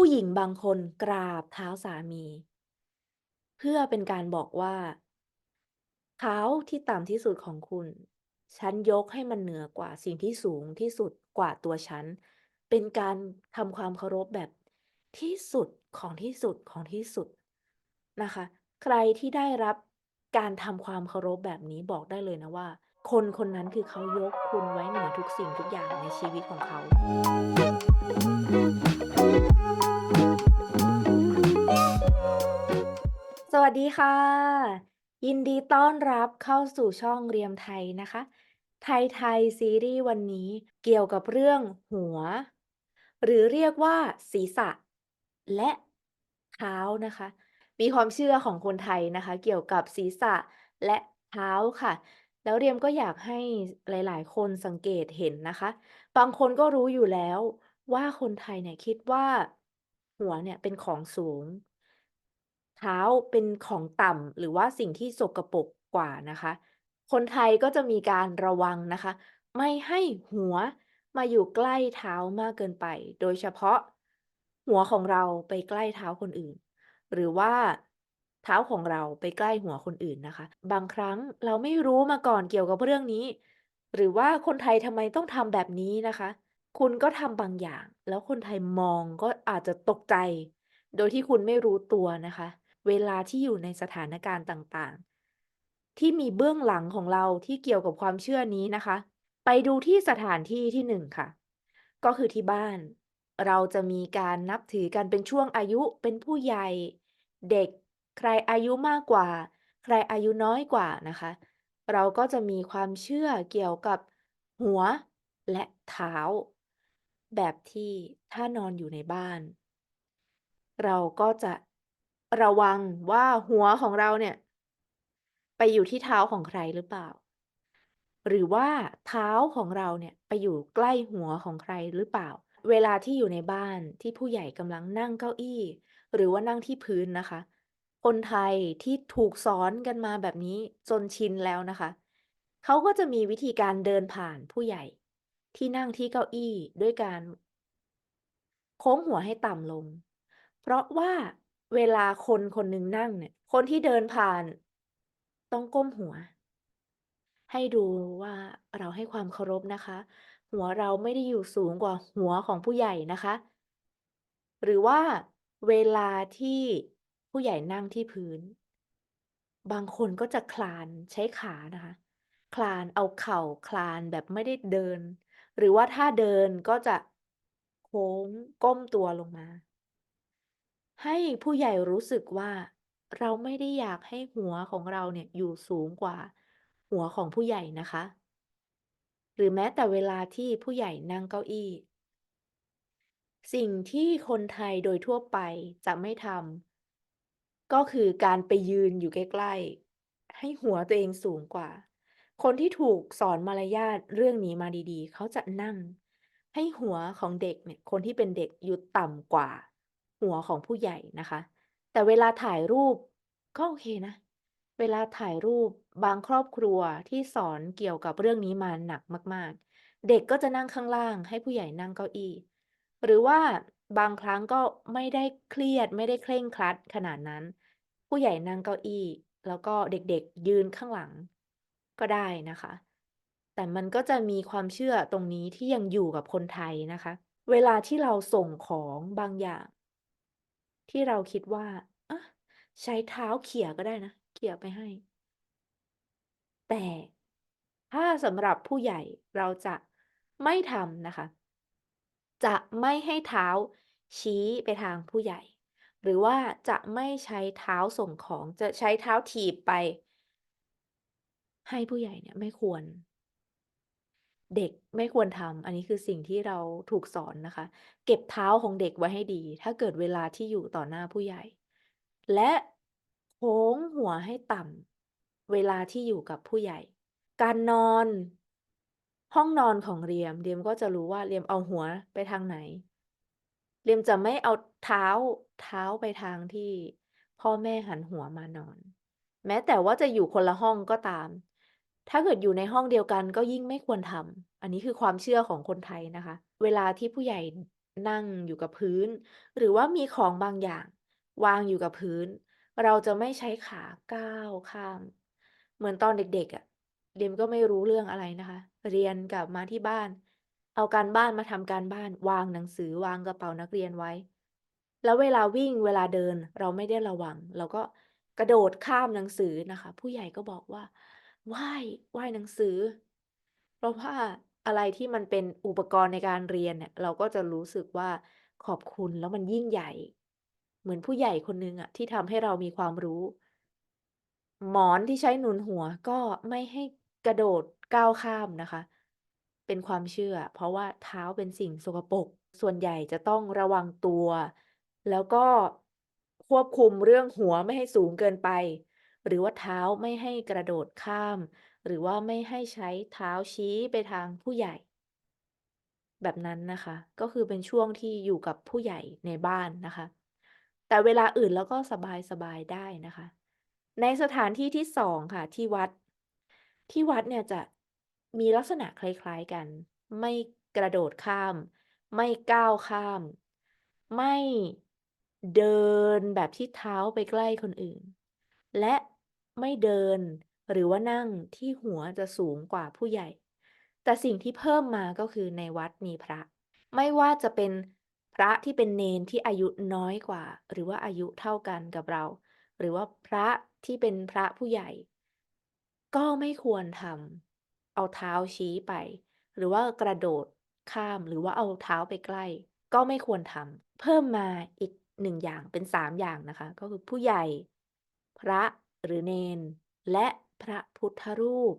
ผู้หญิงบางคนกราบเท้าสามี เพื่อเป็นการบอกว่า เท้าที่ต่ำที่สุดของคุณ ฉันยกให้มันเหนือกว่าสิ่งที่สูงที่สุดกว่าตัวฉัน เป็นการทำความเคารพแบบที่สุดของที่สุดของที่สุดนะคะ ใครที่ได้รับการทำความเคารพแบบนี้บอกได้เลยนะว่า คนคนนั้นคือเขายกคุณไว้เหนือทุกสิ่งทุกอย่างในชีวิตของเขา วัสดีค่ะ ยินดีต้อนรับเข้าสู่ช่องเรียมไทยนะคะ ไทยไทยซีรีส์วันนี้เกี่ยวกับเรื่องหัว หรือเรียกว่าศีรษะ และเท้านะคะ มีความเชื่อของคนไทยนะคะ เกี่ยวกับศีรษะและเท้าค่ะ แล้วเรียมก็อยากให้หลาย ๆ คนสังเกตเห็นนะคะ บางคนก็รู้อยู่แล้วว่าคนไทยเนี่ยคิดว่า หัวเนี่ยเป็นของสูง เท้าเป็นของต่ำหรือว่าสิ่งที่สกปรกกว่านะคะ คนไทยก็จะมีการระวังนะคะ ไม่ให้หัวมาอยู่ใกล้เท้ามากเกินไป โดยเฉพาะหัวของเราไปใกล้เท้าคนอื่น หรือว่าเท้าของเราไปใกล้หัวคนอื่นนะคะ บางครั้งเราไม่รู้มาก่อนเกี่ยวกับเรื่องนี้ หรือว่าคนไทยทำไมต้องทำแบบนี้นะคะ คุณก็ทำบางอย่าง แล้วคนไทยมองก็อาจจะตกใจ โดยที่คุณไม่รู้ตัวนะคะ เวลาที่อยู่ในสถานการณ์ต่างๆ ที่มีเบื้องหลังของเราที่เกี่ยวกับความเชื่อนี้นะคะ ไปดูที่สถานที่ที่1ค่ะ ก็คือที่บ้าน เราจะมีการนับถือกันเป็นช่วงอายุเป็นผู้ใหญ่เด็ก ใครอายุมากกว่า ใครอายุน้อยกว่านะคะ เราก็จะมีความเชื่อเกี่ยวกับหัวและเท้า แบบที่ถ้านอนอยู่ในบ้าน เราก็จะ ระวังว่าหัวของเราเนี่ย ไปอยู่ที่เท้าของใครหรือเปล่า หรือว่าเท้าของเราเนี่ยไปอยู่ใกล้หัวของใครหรือเปล่า เวลาที่อยู่ในบ้านที่ผู้ใหญ่กำลังนั่งเก้าอี้ หรือว่านั่งที่พื้นนะคะ คนไทยที่ถูกสอนกันมาแบบนี้จนชินแล้วนะคะ เขาก็จะมีวิธีการเดินผ่านผู้ใหญ่ที่นั่งที่เก้าอี้ด้วยการ โค้งหัวให้ต่ำลง เพราะว่า เวลาคนคนหนึ่งนั่งเนี่ย คนที่เดินผ่าน ต้องก้มหัว ให้ดูว่าเราให้ความเคารพนะคะ หัวเราไม่ได้อยู่สูงกว่าหัวของผู้ใหญ่นะคะ หรือว่าเวลาที่ผู้ใหญ่นั่งที่พื้น บางคนก็จะคลานใช้ขานะคะ คลานเอาเข่าคลานแบบไม่ได้เดิน หรือว่าถ้าเดินก็จะโค้งก้มตัวลงมา ให้ผู้ใหญ่รู้สึกว่า เราไม่ได้อยากให้หัวของเราเนี่ยอยู่สูงกว่าหัวของผู้ใหญ่นะคะ หรือแม้แต่เวลาที่ผู้ใหญ่นั่งเก้าอี้ สิ่งที่คนไทยโดยทั่วไปจะไม่ทำก็คือการไปยืนอยู่ใกล้ๆ ให้หัวตัวเองสูงกว่า คนที่ถูกสอนมารยาทเรื่องนี้มาดีๆ เขาจะนั่ง ให้หัวของเด็กเนี่ยคนที่เป็นเด็กอยู่ต่ำกว่า หัวของผู้ใหญ่นะคะ แต่เวลาถ่ายรูปก็โอเคนะ เวลาถ่ายรูปบางครอบครัวที่สอนเกี่ยวกับเรื่องนี้มาหนักมาก ๆ เด็กก็จะนั่งข้างล่าง ให้ผู้ใหญ่นั่งเก้าอี้ หรือว่าบางครั้งก็ไม่ได้เครียดไม่ได้เคร่งครัดขนาดนั้น ผู้ใหญ่นั่งเก้าอี้ แล้วก็เด็กๆยืนข้างหลังก็ได้นะคะ แต่มันก็จะมีความเชื่อตรงนี้ที่ยังอยู่กับคนไทยนะคะ เวลาที่เราส่งของบางอย่าง ที่เราคิดว่าอะใช้เท้าเขี่ยก็ได้นะ เขี่ยไปให้ แต่ถ้าสำหรับผู้ใหญ่เราจะไม่ทำนะคะ จะไม่ให้เท้าชี้ไปทางผู้ใหญ่ หรือว่าจะไม่ใช้เท้าส่งของจะใช้เท้าถีบไป ให้ผู้ใหญ่เนี่ยไม่ควร เด็กไม่ควรทำ อันนี้คือสิ่งที่เราถูกสอนนะคะ เก็บเท้าของเด็กไว้ให้ดี ถ้าเกิดเวลาที่อยู่ต่อหน้าผู้ใหญ่ และโค้งหัวให้ต่ำเวลาที่อยู่กับผู้ใหญ่ การนอน ห้องนอนของเรียม เรียมก็จะรู้ว่าเรียมเอาหัวไปทางไหน เรียมจะไม่เอาเท้าเท้าไปทางที่ พ่อแม่หันหัวมานอน แม้แต่ว่าจะอยู่คนละห้องก็ตาม ถ้าเกิดอยู่ในห้องเดียวกันก็ยิ่งไม่ควรทำ อันนี้คือความเชื่อของคนไทยนะคะ เวลาที่ผู้ใหญ่นั่งอยู่กับพื้น หรือว่ามีของบางอย่าง วางอยู่กับพื้น เราจะไม่ใช้ขาก้าวข้าม เหมือนตอนเด็กๆอะเดมก็ไม่รู้เรื่องอะไรนะคะ เรียนกลับมาที่บ้าน เอาการบ้านมาทำการบ้าน วางหนังสือวางกระเป๋านักเรียนไว้ แล้วเวลาวิ่งเวลาเดินเราไม่ได้ระวัง เราก็กระโดดข้ามหนังสือนะคะ ผู้ใหญ่ก็บอกว่า" ไหว้ไหว้หนังสือ"เพราะว่าอะไรที่มันเป็นอุปกรณ์ในการเรียนเนี่ย เราก็จะรู้สึกว่าขอบคุณแล้วมันยิ่งใหญ่ เหมือนผู้ใหญ่คนหนึ่งอะที่ทำให้เรามีความรู้ หมอนที่ใช้หนุนหัวก็ไม่ให้กระโดดก้าวข้ามนะคะ เป็นความเชื่อ เพราะว่าเท้าเป็นสิ่งสกปรกส่วนใหญ่จะต้องระวังตัว แล้วก็ควบคุมเรื่องหัวไม่ให้สูงเกินไป หรือว่าเท้าไม่ให้กระโดดข้าม หรือว่าไม่ให้ใช้เท้าชี้ไปทางผู้ใหญ่ แบบนั้นนะคะ ก็คือเป็นช่วงที่อยู่กับผู้ใหญ่ในบ้านนะคะ แต่เวลาอื่นเราก็สบายๆได้นะคะ ในสถานที่ที่2ค่ะ ที่วัด ที่วัดเนี่ยจะมีลักษณะคล้ายๆกัน ไม่กระโดดข้าม ไม่ก้าวข้าม ไม่เดินแบบที่เท้าไปใกล้คนอื่น และไม่เดินหรือว่านั่งที่หัวจะสูงกว่าผู้ใหญ่ แต่สิ่งที่เพิ่มมาก็คือในวัดมีพระ ไม่ว่าจะเป็นพระที่เป็นเณรที่อายุน้อยกว่า หรือว่าอายุเท่ากันกับเรา หรือว่าพระที่เป็นพระผู้ใหญ่ ก็ไม่ควรทำเอาเท้าชี้ไป หรือว่ากระโดดข้ามหรือว่าเอาเท้าไปใกล้ ก็ไม่ควรทำเพิ่มมาอีก1อย่างเป็น3อย่างนะคะ ก็คือผู้ใหญ่ พระหรือเณรและพระพุทธรูป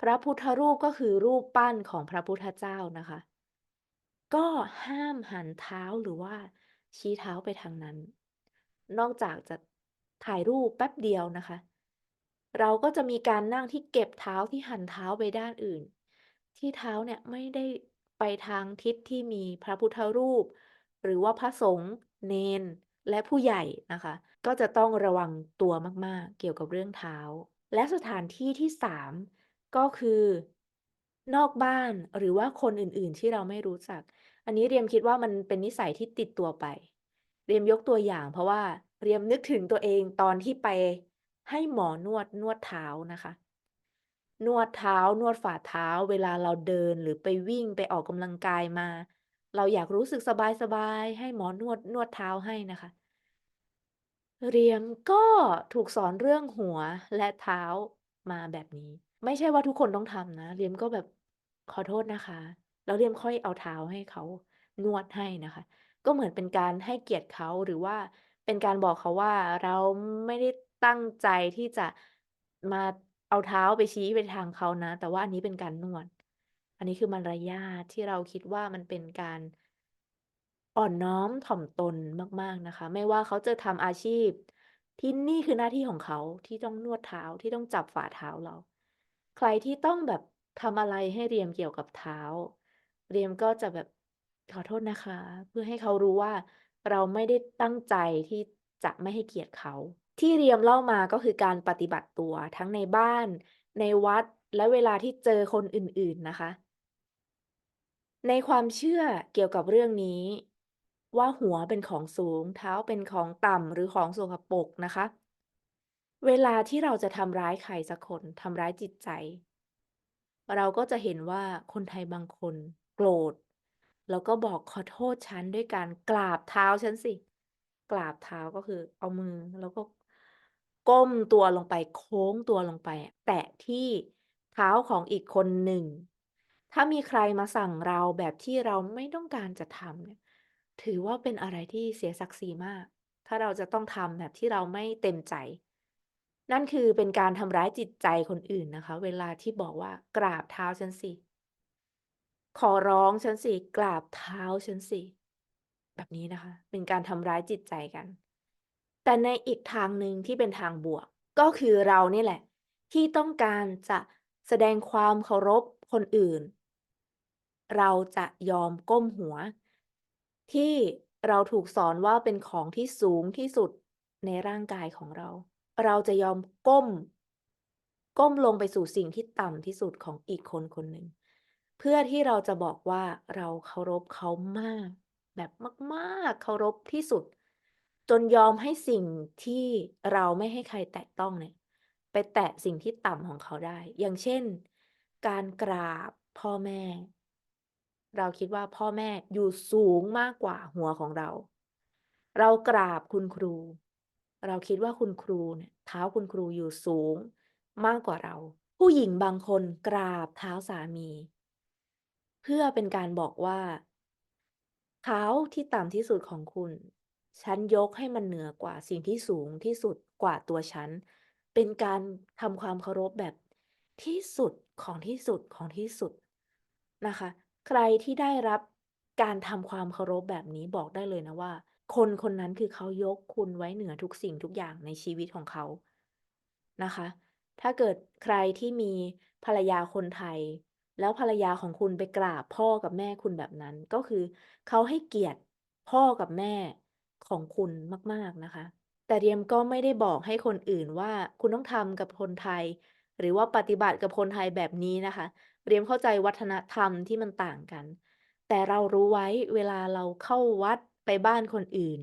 พระพุทธรูปก็คือรูปปั้นของพระพุทธเจ้านะคะ ก็ห้ามหันเท้าหรือว่าชี้เท้าไปทางนั้น นอกจากจะถ่ายรูปแป๊บเดียวนะคะ เราก็จะมีการนั่งที่เก็บเท้าที่หันเท้าไปด้านอื่น ที่เท้าเนี่ยไม่ได้ไปทางทิศที่มีพระพุทธรูป หรือว่าพระสงฆ์เณร และผู้ใหญ่นะคะ ก็จะต้องระวังตัวมากๆ เกี่ยวกับเรื่องเท้า และสถานที่ที่ 3 ก็คือ นอกบ้านหรือว่าคนอื่นๆที่เราไม่รู้จัก อันนี้เรียมคิดว่ามันเป็นนิสัยที่ติดตัวไป เรียมยกตัวอย่าง เพราะว่าเรียมนึกถึงตัวเองตอนที่ไปให้หมอนวดนวดเท้านะคะ นวดเท้านวดฝ่าเท้า เวลาเราเดินหรือไปวิ่งไปออกกำลังกายมา เราอยากรู้สึกสบาย ๆ ให้หมอนวดนวดเท้าให้นะคะ เรียมก็ถูกสอนเรื่องหัวและเท้ามาแบบนี้ ไม่ใช่ว่าทุกคนต้องทำนะ เรียมก็แบบ"ขอโทษนะคะ"แล้วเรียมค่อยเอาเท้าให้เขานวดให้นะคะ ก็เหมือนเป็นการให้เกียรติเขาหรือว่าเป็นการบอกเขาว่าเราไม่ได้ตั้งใจที่จะมาเอาเท้าไปชี้ไปทางเขานะ แต่ว่าอันนี้เป็นการนวด อันนี้คือมารยาทที่เราคิดว่ามันเป็นการอ่อนน้อมถ่อมตนมาก ๆนะคะ ไม่ว่าเขาจะทำอาชีพ ที่นี่คือหน้าที่ของเขาที่ต้องนวดเท้าที่ต้องจับฝ่าเท้าเรา ใครที่ต้องแบบทำอะไรให้เรียมเกี่ยวกับเท้า เรียมก็จะแบบ"ขอโทษนะคะ"เพื่อให้เขารู้ว่าเราไม่ได้ตั้งใจที่จะไม่ให้เกียรติเขา ที่เรียมเล่ามาก็คือการปฏิบัติตัวทั้งในบ้าน ในวัดและเวลาที่เจอคนอื่น ๆนะคะ ในความเชื่อเกี่ยวกับเรื่องนี้ ว่าหัวเป็นของสูง เท้าเป็นของต่ำหรือของสกปรกนะคะ เวลาที่เราจะทำร้ายใครสักคนทำร้ายจิตใจ เราก็จะเห็นว่าคนไทยบางคนโกรธ แล้วก็บอก"ขอโทษฉัน"ด้วยการกราบเท้าฉันสิ กราบเท้าก็คือเอามือแล้วก็ก้มตัวลงไปโค้งตัวลงไป แตะที่เท้าของอีกคนหนึ่ง ถ้ามีใครมาสั่งเราแบบที่เราไม่ต้องการจะทำเนี่ย ถือว่าเป็นอะไรที่เสียศักดิ์ศรีมาก ถ้าเราจะต้องทำแบบที่เราไม่เต็มใจ นั่นคือเป็นการทำร้ายจิตใจคนอื่นนะคะ เวลาที่บอกว่า"กราบเท้าฉันสิ""ขอร้องฉันสิ""กราบเท้าฉันสิ"แบบนี้นะคะ เป็นการทำร้ายจิตใจกัน แต่ในอีกทางหนึ่งที่เป็นทางบวก ก็คือเรานี่แหละ ที่ต้องการจะแสดงความเคารพ คนอื่น เราจะยอมก้มหัว ที่เราถูกสอนว่าเป็นของที่สูงที่สุดในร่างกายของเรา เราจะยอมก้ม ก้มลงไปสู่สิ่งที่ต่ำที่สุดของอีกคนคนหนึ่ง เพื่อที่เราจะบอกว่าเราเคารพเขามาก แบบมากๆ เคารพที่สุด จนยอมให้สิ่งที่เราไม่ให้ใครแตะต้องเนี่ย ไปแตะสิ่งที่ต่ำของเขาได้ อย่างเช่น การกราบพ่อแม่ เราคิดว่าพ่อแม่อยู่สูงมากกว่าหัวของเรา เรากราบคุณครู เราคิดว่าคุณครูเนี่ยเท้าคุณครูอยู่สูงมากกว่าเรา ผู้หญิงบางคนกราบเท้าสามี เพื่อเป็นการบอกว่า เท้าที่ต่ำที่สุดของคุณฉันยกให้มันเหนือกว่าสิ่งที่สูงที่สุดกว่าตัวฉัน เป็นการทำความเคารพแบบ ที่สุดของที่สุดของที่สุดนะคะ ใครที่ได้รับการทำความเคารพแบบนี้บอกได้เลยนะว่า คนคนนั้นคือเขายกคุณไว้เหนือทุกสิ่งทุกอย่างในชีวิตของเขานะคะ ถ้าเกิดใครที่มีภรรยาคนไทย แล้วภรรยาของคุณไปกราบพ่อกับแม่คุณแบบนั้น ก็คือเขาให้เกียรติพ่อกับแม่ของคุณมาก ๆนะคะ แต่เรียมก็ไม่ได้บอกให้คนอื่นว่าคุณต้องทำกับคนไทย หรือว่าปฏิบัติกับคนไทยแบบนี้นะคะ เรียมเข้าใจวัฒนธรรมที่มันต่างกัน แต่เรารู้ไว้เวลาเราเข้าวัดไปบ้านคนอื่น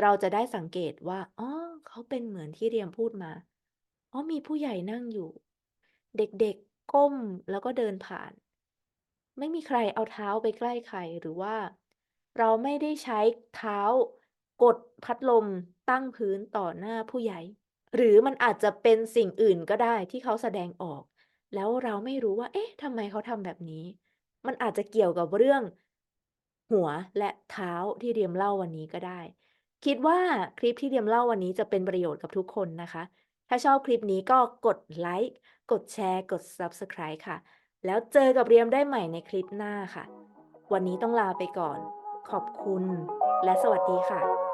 เราจะได้สังเกตว่าอ๋อเขาเป็นเหมือนที่เรียมพูดมาอ๋อมีผู้ใหญ่นั่งอยู่ เด็กๆก้มแล้วก็เดินผ่าน ไม่มีใครเอาเท้าไปใกล้ใครหรือว่า เราไม่ได้ใช้เท้ากดพัดลมตั้งพื้นต่อหน้าผู้ใหญ่ หรือมันอาจจะเป็นสิ่งอื่นก็ได้ที่เขาแสดงออก แล้วเราไม่รู้ว่า เอ๊ะ ทำไมเขาทำแบบนี้ มันอาจจะเกี่ยวกับเรื่อง หัวและเท้าที่เรียมเล่าวันนี้ก็ได้ คิดว่าคลิปที่เรียมเล่าวันนี้จะเป็นประโยชน์กับทุกคนนะคะ ถ้าชอบคลิปนี้ก็กดไลค์กดแชร์ กด Subscribe ค่ะ แล้วเจอกับเรียมได้ใหม่ในคลิปหน้าค่ะ วันนี้ต้องลาไปก่อน ขอบคุณ และสวัสดีค่ะ